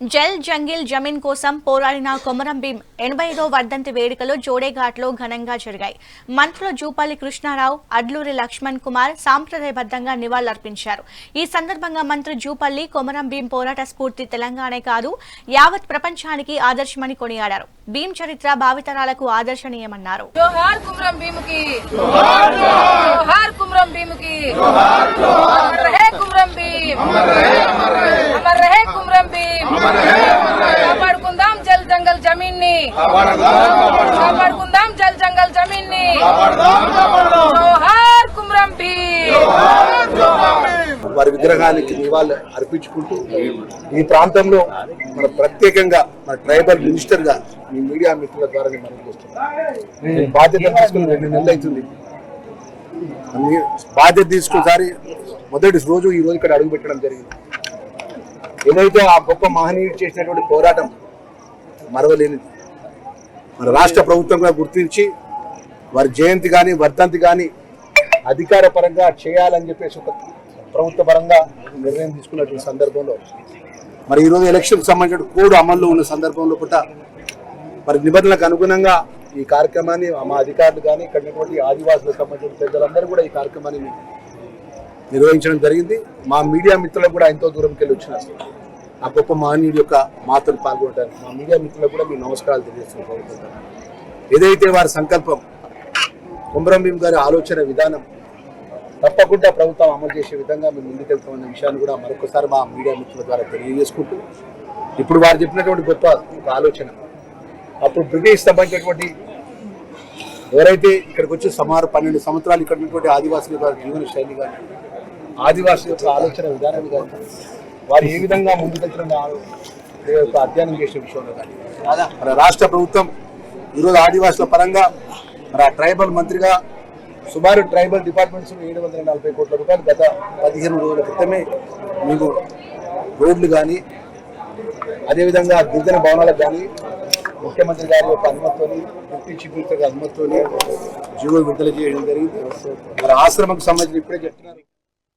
Jal jungle Zameen కోసం పోరాడిన కొమరం భీం ఎనభై ఐదో వర్ధంతి వేడుకలు జోడేఘాట్లో ఘనంగా జరిగాయి. మంత్రులు జూపల్లి కృష్ణారావు అడ్లూరి లక్ష్మణ్ కుమార్ సాంప్రదాయబద్ధంగా నివాళులర్పించారు. ఈ సందర్భంగా మంత్రి జూపల్లి కొమరం భీం పోరాట స్ఫూర్తి తెలంగాణే కాదు యావత్ ప్రపంచానికి ఆదర్శమని కొనియాడారు. భీం చరిత్ర భావితరాలకు ఆదర్శనీయమన్నారు. జోహార్ కుమ్రం భీముకి జోహార్ కుమ్రం భీముకి అమర్ రహే కుమ్రం భీమ్ అమర్ రహే కుమ్రం భీమ్ కాపాడుకుందాం జల్ జంగల్ జమీన్ని కాపాడుకుందాం జల్ జంగల్ జమీన్ని జోహార్ కుమ్రం వారి విగ్రహానికి నివాళులు అర్పించుకుంటూ ఈ ప్రాంతంలో మన ప్రత్యేకంగా మన ట్రైబల్ మినిస్టర్గా మీ మీడియా మిత్రుల ద్వారా మనం బాధ్యత తీసుకుని రెండు నెలలు అవుతుంది. బాధ్యత తీసుకున్నసారి మొదటి రోజు ఈ రోజు ఇక్కడ అడుగు పెట్టడం జరిగింది. ఏదైతే ఆ గొప్ప మహనీయుడు చేసినటువంటి పోరాటం మరవలేనిది. మన రాష్ట్ర ప్రభుత్వంగా గుర్తించి వారి జయంతి కానీ వర్ధంతి కానీ అధికార పరంగా చేయాలని చెప్పేసి ఒక ప్రభుత్వ పరంగా నిర్ణయం తీసుకున్నటువంటి సందర్భంలో మరి ఈరోజు ఎలక్షన్ సంబంధించిన కోడ్ అమల్లో ఉన్న సందర్భంలో కూడా మరి నిబంధనలకు అనుగుణంగా ఈ కార్యక్రమాన్ని మా అధికారులు కానీ ఇక్కడ ఉన్నటువంటి ఆదివాసులకు సంబంధించిన పెద్దలందరూ కూడా ఈ కార్యక్రమాన్ని నిర్వహించడం జరిగింది. మా మీడియా మిత్రులకు కూడా ఎంతో దూరంకి వెళ్ళి వచ్చినారు. ఆ గొప్ప మహనీయుడి యొక్క మాతను పాల్గొంటారు. మా మీడియా మిత్రులకు కూడా మీ నమస్కారాలు తెలియజేస్తున్నాను ఏదైతే వారి సంకల్పం కుమరం భీమ్ గారి ఆలోచన విధానం తప్పకుండా ప్రభుత్వం అమలు చేసే విధంగా మేము ముందుకెళ్తామన్న విషయాన్ని కూడా మరొకసారి మా మీడియా మిత్రుల ద్వారా తెలియజేసుకుంటూ ఇప్పుడు వారు చెప్పినటువంటి గొప్ప ఒక ఆలోచన. అప్పుడు బ్రిటిష్ సంబంధించినటువంటి ఎవరైతే ఇక్కడికి వచ్చి సుమారు పన్నెండు సంవత్సరాలు ఇక్కడ ఉన్నటువంటి ఆదివాసుల యొక్క జీవన శైలి కానీ ఆదివాసుల యొక్క ఆలోచన విధానాన్ని కానీ వారు ఏ విధంగా ముందు యొక్క అధ్యయనం చేసే విషయంలో కానీ? మన రాష్ట్ర ప్రభుత్వం ఈరోజు ఆదివాసుల పరంగా మరి ఆ ట్రైబల్ మంత్రిగా సుమారు ట్రైబల్ డిపార్ట్మెంట్స్ ఏడు వందల నలభై కోట్ల రూపాయలు గత పదిహేను రోజుల క్రితమే మీకు రోడ్లు కానీ అదేవిధంగా గిరిజన భవనాలకు కానీ ముఖ్యమంత్రి గారి యొక్క అనుమతితోని డిప్యూటీ చీఫ్ మినిస్టర్ గారి అనుమతితోని జీవో విడుదల చేయడం జరిగింది. మరి ఆశ్రమకు సంబంధించి ఇప్పుడే చెప్తున్నారు.